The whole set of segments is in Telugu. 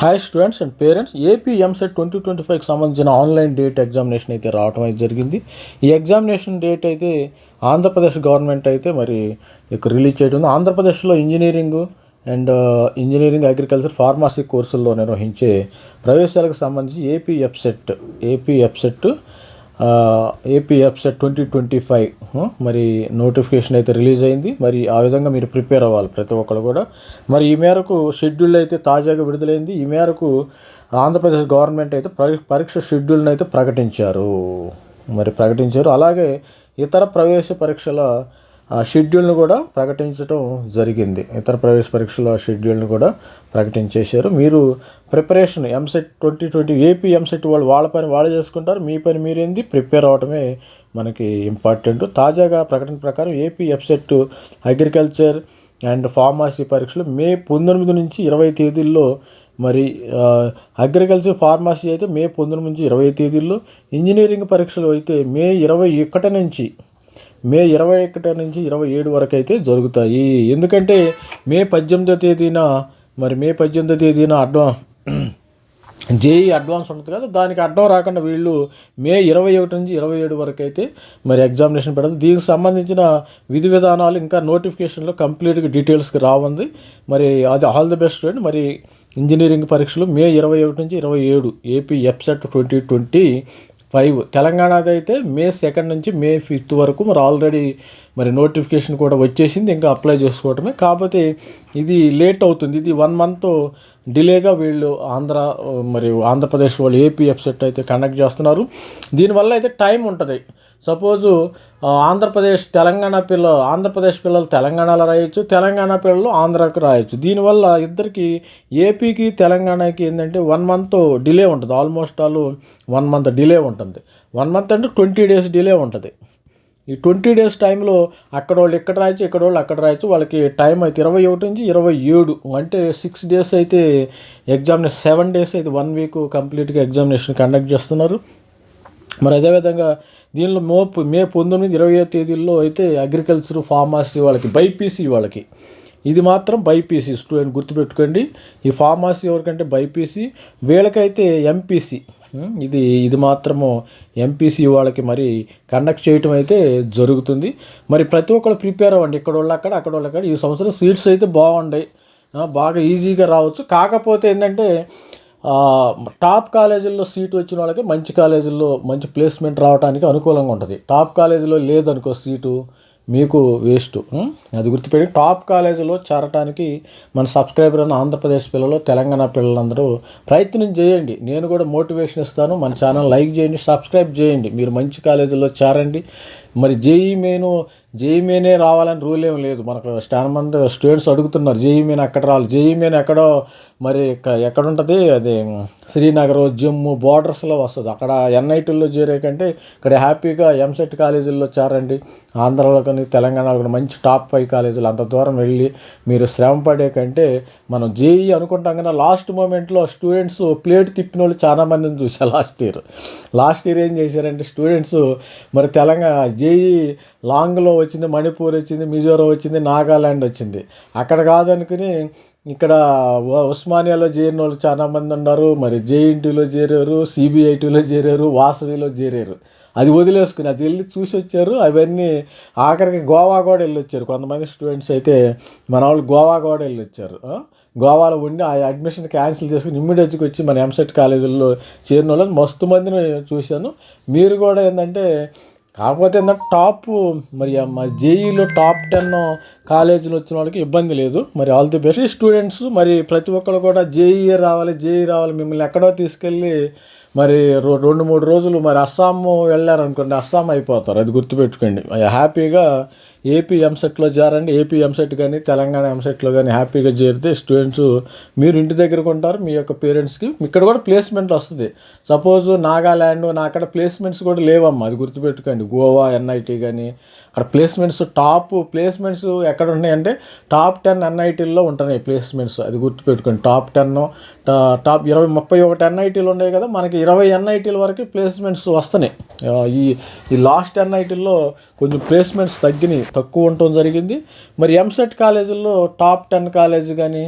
Hi students and parents AP EAMCET twenty twenty ఫైవ్కి సంబంధించిన ఆన్లైన్ డేట్ ఎగ్జామినేషన్ అయితే రావడం అయితే జరిగింది. ఈ ఎగ్జామినేషన్ డేట్ అయితే ఆంధ్రప్రదేశ్ గవర్నమెంట్ అయితే మరి ఇక్కడ రిలీజ్ చేయడం ఆంధ్రప్రదేశ్లో engineering and engineering agriculture pharmacy కోర్సుల్లో నిర్వహించే ప్రవేశాలకు సంబంధించి AP EAPCET AP EAPCET AP EAPCET twenty twenty five మరి నోటిఫికేషన్ అయితే రిలీజ్ అయింది. మరి ఆ విధంగా మీరు ప్రిపేర్ అవ్వాలి ప్రతి ఒక్కరు కూడా. మరి ఈ మేరకు షెడ్యూల్ అయితే తాజాగా విడుదలైంది. ఈ మేరకు ఆంధ్రప్రదేశ్ గవర్నమెంట్ అయితే పరీక్ష షెడ్యూల్ని అయితే ప్రకటించారు. మరి ప్రకటించారు. అలాగే ఇతర ప్రవేశ పరీక్షల షెడ్యూల్ను కూడా ప్రకటించడం జరిగింది. ఇతర ప్రవేశ పరీక్షల షెడ్యూల్ను కూడా ప్రకటించేశారు. మీరు preparation EAMCET twenty twenty AP EAMCET వాళ్ళు వాళ్ళ పని వాళ్ళు చేసుకుంటారు మీ పని మీరేంది? ప్రిపేర్ అవడమే మనకి ఇంపార్టెంట్. తాజాగా ప్రకటన ప్రకారం AP EAMCET agriculture and pharmacy పరీక్షలు మే పంతొమ్మిది నుంచి ఇరవై తేదీల్లో మరి అగ్రికల్చర్ ఫార్మసీ అయితే మే పంతొమ్మిది నుంచి ఇరవై తేదీల్లో ఇంజనీరింగ్ పరీక్షలు అయితే మే ఇరవై ఒకటి నుంచి మే ఇరవై ఒకటి నుంచి ఇరవై ఏడు వరకు అయితే జరుగుతాయి. ఎందుకంటే మే పద్దెనిమిదో తేదీన మరి మే పద్దెనిమిదో తేదీన అడ్వా జేఈ అడ్వాన్స్ ఉంటుంది కదా దానికి అడ్డం రాకుండా వీళ్ళు మే ఇరవై ఒకటి నుంచి ఇరవై ఏడు వరకు అయితే మరి ఎగ్జామినేషన్ పెడతారు. దీనికి సంబంధించిన విధి విధానాలు ఇంకా నోటిఫికేషన్లో కంప్లీట్గా డీటెయిల్స్కి రావుంది. మరి అది ఆల్ ది బెస్ట్ ఫ్రెండ్. మరి ఇంజనీరింగ్ పరీక్షలు మే ఇరవై ఒకటి నుంచి ఇరవై ఏడు AP EAPCET twenty twenty five. తెలంగాణది అయితే మే సెకండ్ నుంచి మే ఫిఫ్త్ వరకు మరి ఆల్రెడీ మరి నోటిఫికేషన్ కూడా వచ్చేసింది ఇంకా అప్లై చేసుకోవటమే. కాకపోతే ఇది లేట్ అవుతుంది. ఇది వన్ మంత్ డిలేగా వీళ్ళు ఆంధ్ర మరియు ఆంధ్రప్రదేశ్ వాళ్ళు ఏపీ వెబ్సైట్ అయితే కండక్ట్ చేస్తున్నారు. దీనివల్ల అయితే టైం ఉంటుంది. సపోజు ఆంధ్రప్రదేశ్ తెలంగాణ పిల్లలు ఆంధ్రప్రదేశ్ పిల్లలు తెలంగాణలో రాయొచ్చు తెలంగాణ పిల్లలు ఆంధ్రకు రాయొచ్చు. దీనివల్ల ఇద్దరికి ఏపీకి తెలంగాణకి ఏంటంటే వన్ మంత్ డిలే ఉంటుంది. Almost all one month delay ఉంటుంది. వన్ మంత్ అంటే ట్వంటీ డేస్ డిలే ఉంటుంది. ఈ ట్వంటీ డేస్ టైంలో అక్కడ వాళ్ళు ఇక్కడ రాయొచ్చు ఇక్కడ వాళ్ళు అక్కడ రాయొచ్చు. వాళ్ళకి టైం అయితే ఇరవై ఒకటి నుంచి ఇరవై ఏడు. అంటే సిక్స్ డేస్ అయితే ఎగ్జామినేషన్ సెవెన్ డేస్ అయితే వన్ వీక్ కంప్లీట్గా ఎగ్జామినేషన్ కండక్ట్ చేస్తున్నారు. మరి అదేవిధంగా దీనిలో మో మే పంతొమ్మిది ఇరవై తేదీల్లో అయితే అగ్రికల్చర్ ఫార్మసీ వాళ్ళకి బైపీసీ వాళ్ళకి ఇది మాత్రం బైపీసీ స్టూడెంట్ గుర్తుపెట్టుకోండి. ఈ ఫార్మసీ ఎవరికంటే బైపీసీ వీళ్ళకైతే ఎంపీసీ. ఇది ఇది మాత్రము ఎంపీసీ వాళ్ళకి మరి కండక్ట్ చేయటం అయితే జరుగుతుంది. మరి ప్రతి ఒక్కరు ప్రిపేర్ అవ్వండి. ఇక్కడ వాళ్ళు అక్కడ అక్కడ వాళ్ళు అక్కడ. ఈ సంవత్సరం సీట్స్ అయితే బాగుండే. బాగా ఈజీగా రావచ్చు. కాకపోతే ఏంటంటే టాప్ కాలేజీల్లో సీట్ వచ్చిన వాళ్ళకి మంచి కాలేజీల్లో మంచి ప్లేస్మెంట్ రావడానికి అనుకూలంగా ఉంటుంది. టాప్ కాలేజీలో లేదనుకో సీటు మీకు వేస్ట్ అది గుర్తుపెట్టి టాప్ కాలేజీలో చేరటానికి మన సబ్స్క్రైబర్ అయిన ఆంధ్రప్రదేశ్ పిల్లలు తెలంగాణ పిల్లలందరూ ప్రయత్నం చేయండి. నేను కూడా మోటివేషన్ ఇస్తాను. మన ఛానల్ లైక్ చేయండి సబ్స్క్రైబ్ చేయండి. మీరు మంచి కాలేజీలో చేరండి. మరి జేఈ మెయిన్ జేఈ మెయినే రావాలని రూల్ ఏం లేదు. మనకు చాలా మంది స్టూడెంట్స్ అడుగుతున్నారు జేఈ మెయిన్ ఎక్కడ రావాలి? జేఈ మెయిన్ ఎక్కడో మరి ఎక్కడ ఉంటుంది అది శ్రీనగర్ జమ్మూ బార్డర్స్లో వస్తుంది. అక్కడ ఎన్ఐటీల్లో చేరే కంటే ఇక్కడ హ్యాపీగా ఎంసెట్ కాలేజీల్లో చేరండి. ఆంధ్రాలో కానీ తెలంగాణలో కానీ మంచి టాప్ ఫైవ్ కాలేజీలు అంత దూరం వెళ్ళి మీరు శ్రమ పడే కంటే మనం జేఈ అనుకుంటాం కానీ లాస్ట్ మూమెంట్లో స్టూడెంట్స్ ప్లేట్ తిప్పిన వాళ్ళు చాలామందిని చూసా లాస్ట్ ఇయర్. లాస్ట్ ఇయర్ ఏం చేశారంటే స్టూడెంట్స్ మరి తెలంగాణ జేఈ లాంగ్లో వచ్చింది మణిపూర్ వచ్చింది మిజోరం వచ్చింది నాగాల్యాండ్ వచ్చింది. అక్కడ కాదనుకుని ఇక్కడ ఉస్మానియాలో చేరిన వాళ్ళు చాలా మంది ఉన్నారు. మరి జేఎన్టీలో చేరారు సిబిఐటీలో చేరారు వాసవిలో చేరారు. అది వదిలేసుకుని అది వెళ్ళి చూసి వచ్చారు. అవన్నీ ఆఖరికి గోవా కూడా వెళ్ళి వచ్చారు. కొంతమంది స్టూడెంట్స్ అయితే మన వాళ్ళు గోవా కూడా వెళ్ళి వచ్చారు. గోవాలో ఉండి ఆ అడ్మిషన్ క్యాన్సిల్ చేసుకుని ఇమ్మీడియట్గా వచ్చి మన ఎంసెట్ కాలేజీల్లో చేరిన వాళ్ళని మస్తు మందిని చూశాను. మీరు కూడా ఏంటంటే కాకపోతే ఏంటంటే టాప్ మరి మరి జేఈలో టాప్ టెన్ కాలేజీలు వచ్చిన వాళ్ళకి ఇబ్బంది లేదు. మరి ఆల్ ది బెస్ట్. స్టూడెంట్స్ మరి ప్రతి ఒక్కరు కూడా జేఈ రావాలి జేఈ రావాలి మిమ్మల్ని ఎక్కడో తీసుకెళ్ళి మరి రో- రెండు మూడు రోజులు మరి అస్సాం వెళ్ళారనుకోండి అస్సాం అయిపోతారు. అది గుర్తుపెట్టుకోండి. హ్యాపీగా ఏపీ ఎంసెట్లో చేరండి ఏపీ ఎంసెట్ కానీ తెలంగాణ ఎంసెట్లో కానీ హ్యాపీగా చేరితే స్టూడెంట్స్ మీరు ఇంటి దగ్గరకు ఉంటారు మీ యొక్క పేరెంట్స్కి. ఇక్కడ కూడా ప్లేస్మెంట్ వస్తుంది. సపోజ్ నాగాల్యాండ్ నా అక్కడ ప్లేస్మెంట్స్ కూడా లేవమ్మా అది గుర్తుపెట్టుకోండి. గోవా ఎన్ఐటి కానీ అక్కడ ప్లేస్మెంట్స్ టాప్ ప్లేస్మెంట్స్ ఎక్కడ ఉన్నాయంటే టాప్ టెన్ ఎన్ఐటీల్లో ఉంటున్నాయి ప్లేస్మెంట్స్ అది గుర్తుపెట్టుకోండి. టాప్ టెన్ టాప్ ఇరవై ముప్పై ఒకటి ఎన్ఐటీలు ఉన్నాయి కదా మనకి ఇరవై ఎన్ఐటీల వరకు ప్లేస్మెంట్స్ వస్తున్నాయి. ఈ ఈ లాస్ట్ ఎన్ఐటీల్లో కొంచెం ప్లేస్మెంట్స్ తగ్గినాయి. తక్కువ ఉండటం జరిగింది. మరి ఎంసెట్ కాలేజీల్లో టాప్ టెన్ కాలేజ్ కానీ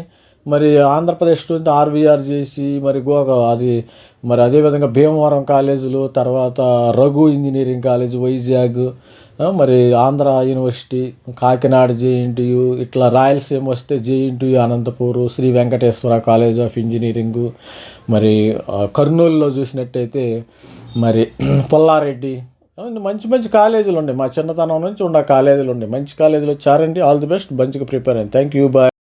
మరి ఆంధ్రప్రదేశ్ నుంచి ఆర్వీఆర్ చేసి మరి గోగా అది మరి అదేవిధంగా భీమవరం కాలేజీలు తర్వాత రఘు ఇంజనీరింగ్ కాలేజ్ వైజాగ్ మరి ఆంధ్ర యూనివర్సిటీ కాకినాడ జేఎన్టీయు ఇట్లా రాయలసీమ వస్తే JNTU Anantapur Sri Venkateswara college of engineering మరి కర్నూలులో చూసినట్టయితే మరి పుల్లారెడ్డి మంచి మంచి కాలేజీలు ఉన్నాయి. మా చిన్నతనం నుంచి ఉన్న కాలేజీలు ఉన్నాయి. మంచి కాలేజీలు వచ్చారండి. All the best. మంచిగా ప్రిపేర్ అయ్యింది థ్యాంక్ యూ బాయ్